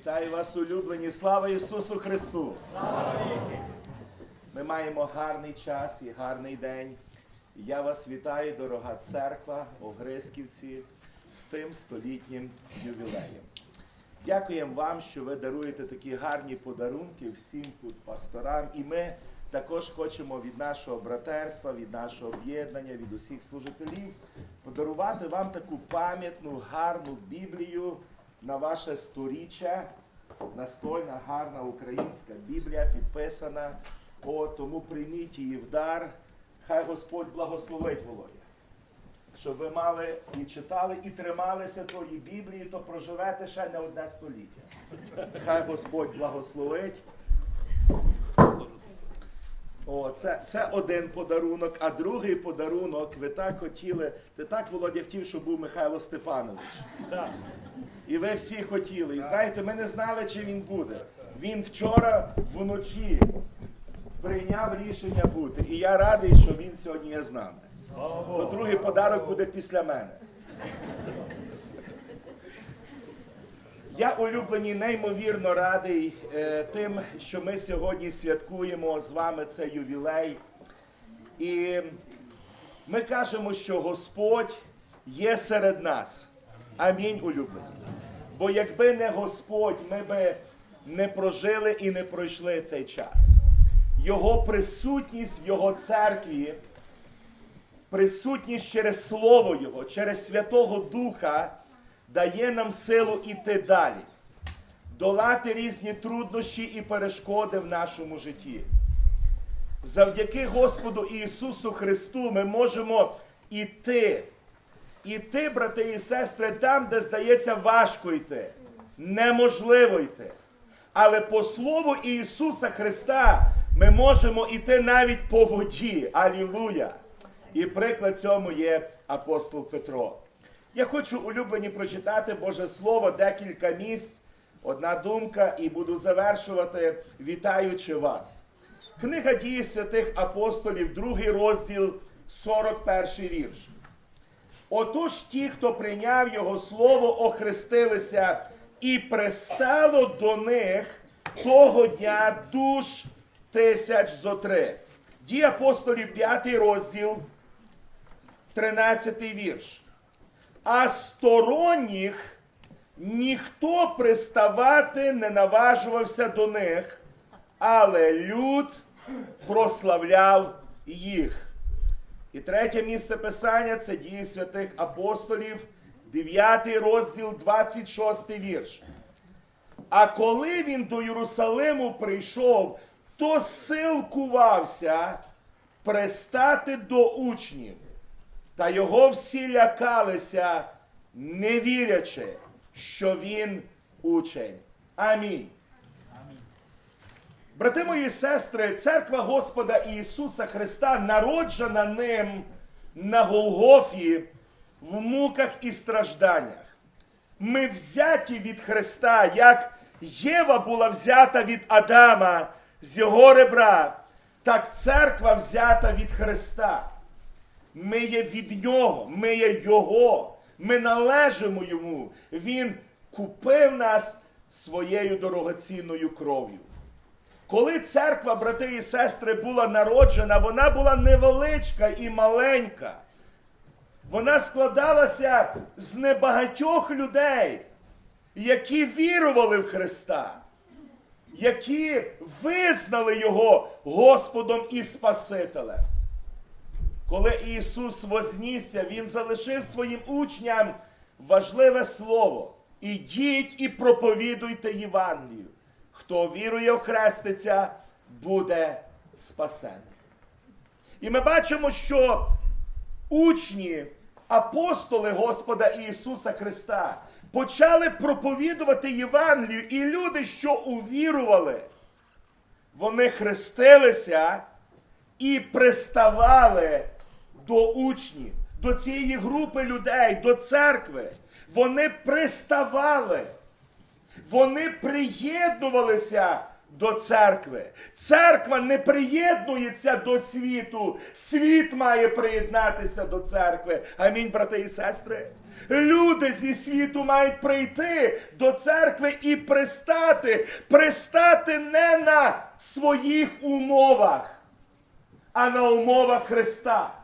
Вітаю вас, улюблені! Слава Ісусу Христу! Ми маємо гарний час і гарний день. Я вас вітаю, дорога церква, Огрисківці, з тим столітнім ювілеєм. Дякуємо вам, що ви даруєте такі гарні подарунки всім тут пасторам. І ми також хочемо від нашого братерства, від нашого об'єднання, від усіх служителів подарувати вам таку пам'ятну, гарну Біблію на ваше сторіччя. Настольна, гарна українська Біблія підписана. О, тому прийміть її в дар. Хай Господь благословить Володя. Щоб ви мали і читали, і трималися тої Біблії, то проживете ще не одне століття. Хай Господь благословить. О, це, це один подарунок, а другий подарунок, ви так хотіли, ти так, Володя, хотів, щоб був Михайло Степанович. І ви всі хотіли. І знаєте, ми не знали, чи він буде. Він вчора вночі прийняв рішення бути. І я радий, що він сьогодні є з нами. То другий подарок буде після мене. Я улюблені неймовірно радий е, тим, що ми сьогодні святкуємо з вами цей ювілей. І ми кажемо, що Господь є серед нас. Амінь, улюблені. Бо якби не Господь, ми би не прожили і не пройшли цей час. Його присутність в Його церкві, присутність через Слово Його, через Святого Духа дає нам силу іти далі, долати різні труднощі і перешкоди в нашому житті. Завдяки Господу Ісусу Христу ми можемо іти. Іти, брати і сестри, там, де здається важко йти, неможливо йти. Але по Слову Ісуса Христа ми можемо йти навіть по воді. Алілуя! І приклад цьому є апостол Петро. Я хочу улюблені прочитати Боже Слово декілька місць, одна думка, і буду завершувати, вітаючи вас. Книга дії святих апостолів, другий розділ, 41 вірш. Отож ті, хто прийняв Його слово, охрестилися, і пристало до них того дня душ тисяч зо три. Дії апостолів, 5 розділ, 13 вірш. А сторонніх ніхто приставати не наважувався до них, але люд прославляв їх. І третє місце писання це дії святих апостолів, 9 розділ, 26 вірш. А коли він до Єрусалиму прийшов, то силкувався пристати до учнів. Та його всі лякалися, не вірячи, що він учень. Амінь. Брати мої сестри, церква Господа Ісуса Христа, народжена ним на Голгофі в муках і стражданнях. Ми взяті від Христа, як Єва була взята від Адама з його ребра, так церква взята від Христа. Ми є від Нього, ми є Його, ми належимо Йому. Він купив нас своєю дорогоцінною кров'ю. Коли церква, брати і сестри, була народжена, вона була невеличка і маленька. Вона складалася з небагатьох людей, які вірували в Христа, які визнали Його Господом і Спасителем. Коли Ісус вознісся, Він залишив своїм учням важливе слово. Ідіть і проповідуйте Євангелію. Хто вірує, охреститься, буде спасений. І ми бачимо, що учні, апостоли Господа Ісуса Христа почали проповідувати Євангелію, і люди, що увірували, вони хрестилися і приставали до учнів, до цієї групи людей, до церкви. Вони приставали. Вони приєднувалися до церкви. Церква не приєднується до світу. Світ має приєднатися до церкви. Амінь, брати і сестри. Люди зі світу мають прийти до церкви і пристати, пристати не на своїх умовах, а на умовах Христа.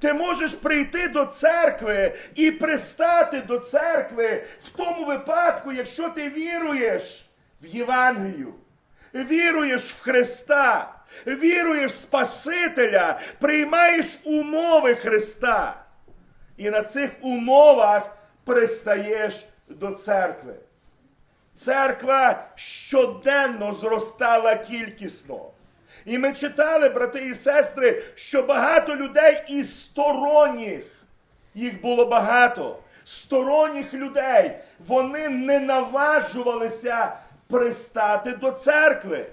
Ти можеш прийти до церкви і пристати до церкви в тому випадку, якщо ти віруєш в Євангелію, віруєш в Христа, віруєш в Спасителя, приймаєш умови Христа. І на цих умовах пристаєш до церкви. Церква щоденно зростала кількісно. І ми читали, брати і сестри, що багато людей із сторонніх, їх було багато, сторонніх людей, вони не наважувалися пристати до церкви.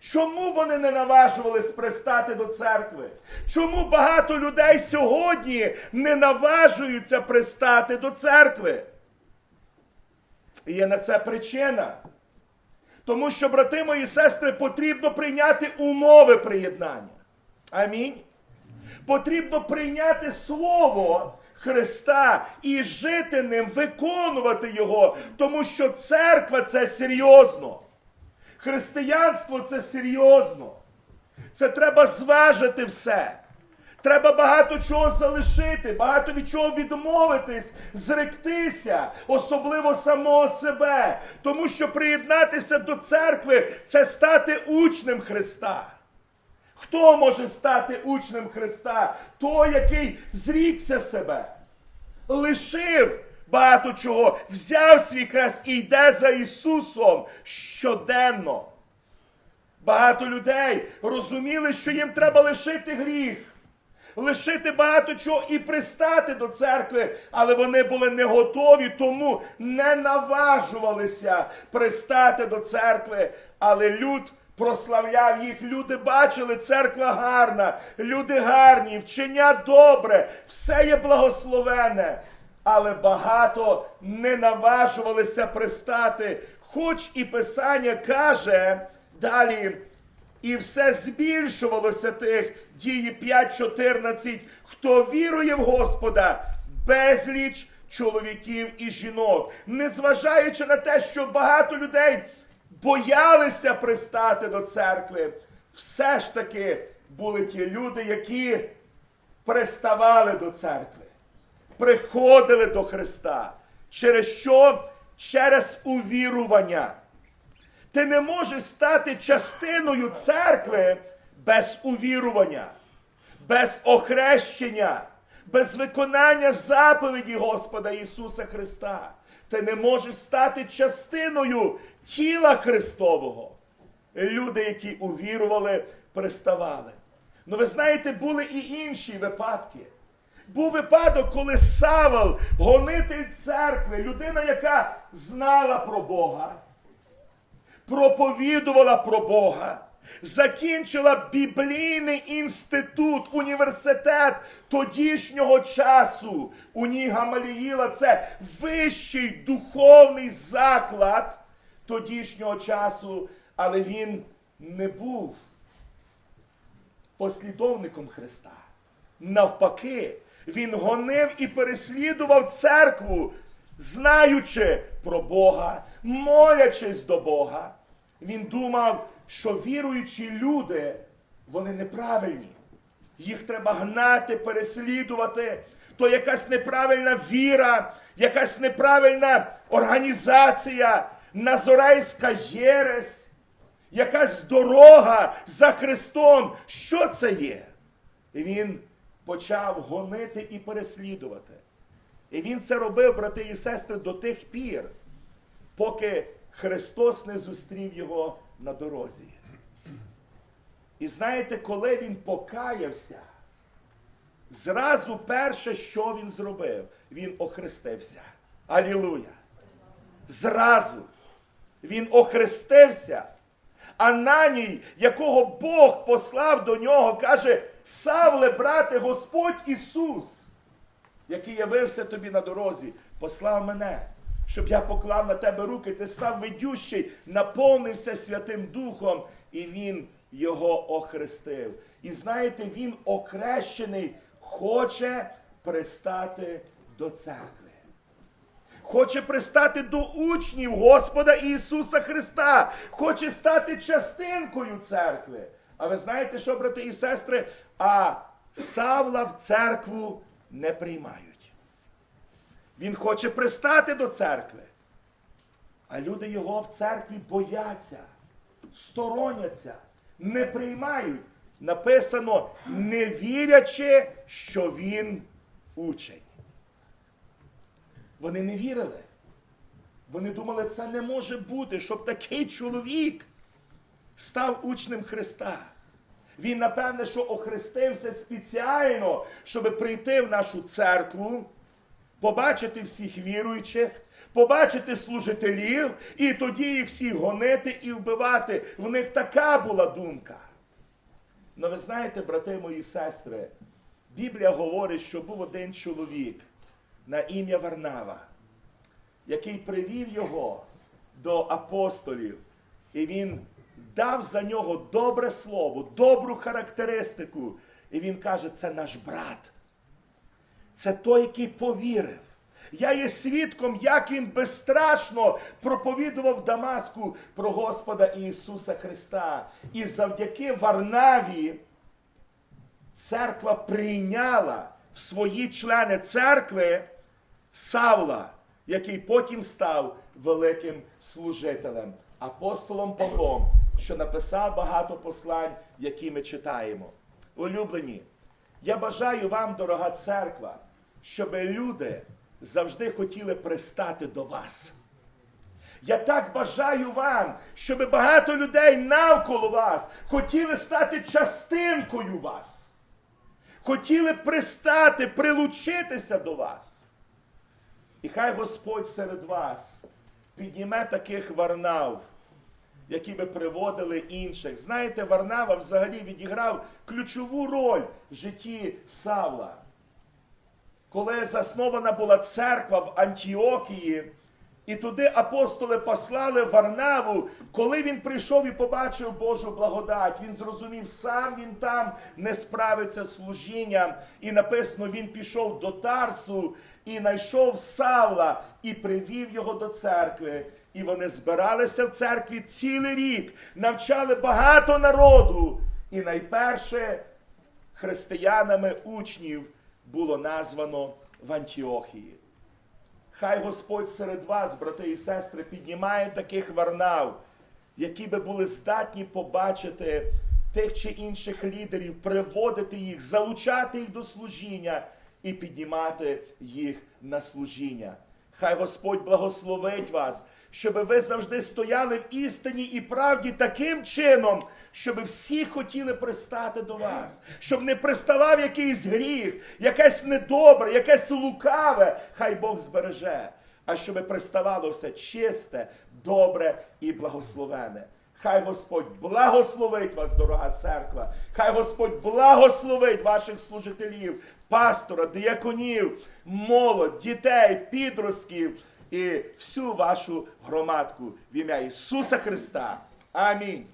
Чому вони не наважувались пристати до церкви? Чому багато людей сьогодні не наважуються пристати до церкви? І є на це причина. Тому що, брати мої сестри, потрібно прийняти умови приєднання. Амінь. Потрібно прийняти Слово Христа і жити ним, виконувати Його, тому що церква це серйозно. Християнство це серйозно. Це треба зважити все. Треба багато чого залишити, багато від чого відмовитись, зректися, особливо самого себе. Тому що приєднатися до церкви це стати учнем Христа. Хто може стати учнем Христа? Той, який зрікся себе, лишив багато чого, взяв свій хрест і йде за Ісусом щоденно. Багато людей розуміли, що їм треба лишити гріх, лишити багато чого і пристати до церкви, але вони були не готові, тому не наважувалися пристати до церкви. Але люд прославляв їх. Люди бачили, церква гарна, люди гарні, вчення добре, все є благословене. Але багато не наважувалися пристати, хоч і Писання каже далі. І все збільшувалося тих дії 5.14, хто вірує в Господа, безліч чоловіків і жінок. Незважаючи на те, що багато людей боялися пристати до церкви, все ж таки були ті люди, які приставали до церкви, приходили до Христа. Через що? Через увірування. Ти не можеш стати частиною церкви без увірування, без охрещення, без виконання заповіді Господа Ісуса Христа. Ти не можеш стати частиною тіла Христового. Люди, які увірували, приставали. Ну, ви знаєте, були і інші випадки. Був випадок, коли Савол, гонитель церкви, людина, яка знала про Бога проповідувала про Бога, закінчила біблійний інститут, університет тодішнього часу. У ній Гамаліїла це вищий духовний заклад тодішнього часу, але він не був послідовником Христа. Навпаки, він гонив і переслідував церкву, знаючи про Бога, молячись до Бога. Він думав, що віруючі люди, вони неправильні. Їх треба гнати, переслідувати. То якась неправильна віра, якась неправильна організація, назорейська єресь, якась дорога за Христом. Що це є? І він почав гонити і переслідувати. І він це робив, брати і сестри, до тих пір, поки Христос не зустрів його на дорозі. І знаєте, коли він покаявся, зразу перше, що він зробив, він охрестився. Алілуя! Зразу він охрестився. Ананій, якого Бог послав до нього, каже: Савле, брате, Господь Ісус, який явився тобі на дорозі, послав мене, щоб я поклав на тебе руки, ти став ведющий, наповнився Святим Духом, і Він його охрестив. І знаєте, він охрещений, хоче пристати до церкви. Хоче пристати до учнів Господа Ісуса Христа, хоче стати частинкою церкви. А ви знаєте що, брати і сестри? А Савла в церкву не приймають. Він хоче пристати до церкви. А люди його в церкві бояться, стороняться, не приймають. Написано, не вірячи, що він учень. Вони не вірили. Вони думали, це не може бути, щоб такий чоловік став учнем Христа. Він, напевне, що охрестився спеціально, щоб прийти в нашу церкву, побачити всіх віруючих, побачити служителів, і тоді їх всіх гонити і вбивати. В них така була думка. Ну ви знаєте, брати мої сестри, Біблія говорить, що був один чоловік на ім'я Варнава, який привів його до апостолів, і він дав за нього добре слово, добру характеристику. І він каже, це наш брат. Це той, який повірив. Я є свідком, як він безстрашно проповідував Дамаску про Господа Ісуса Христа. І завдяки Варнаві церква прийняла в свої члени церкви Савла, який потім став великим служителем, апостолом Павлом, що написав багато послань, які ми читаємо. Улюблені, я бажаю вам, дорога церква, щоб люди завжди хотіли пристати до вас. Я так бажаю вам, щоб багато людей навколо вас хотіли стати частинкою вас. Хотіли пристати, прилучитися до вас. І хай Господь серед вас підніме таких варнав, які би приводили інших. Знаєте, Варнава взагалі відіграв ключову роль в житті Савла. Коли заснована була церква в Антіохії, і туди апостоли послали Варнаву, коли він прийшов і побачив Божу благодать, він зрозумів, сам він там не справиться з служінням. І написано, він пішов до Тарсу і знайшов Савла і привів його до церкви. І вони збиралися в церкві цілий рік, навчали багато народу. І найперше християнами учнів було названо в Антіохії. Хай Господь серед вас, брати і сестри, піднімає таких варнав, які би були здатні побачити тих чи інших лідерів, приводити їх, залучати їх до служіння і піднімати їх на служіння. Хай Господь благословить вас, щоб ви завжди стояли в істині і правді таким чином, щоб всі хотіли пристати до вас, щоб не приставав якийсь гріх, якесь недобре, якесь лукаве, хай Бог збереже, а щоб приставало все чисте, добре і благословене. Хай Господь благословить вас, дорога церква. Хай Господь благословить ваших служителів, пастора, дияконів, молодь, дітей, підростків і всю вашу громадку в ім'я Ісуса Христа. Амінь.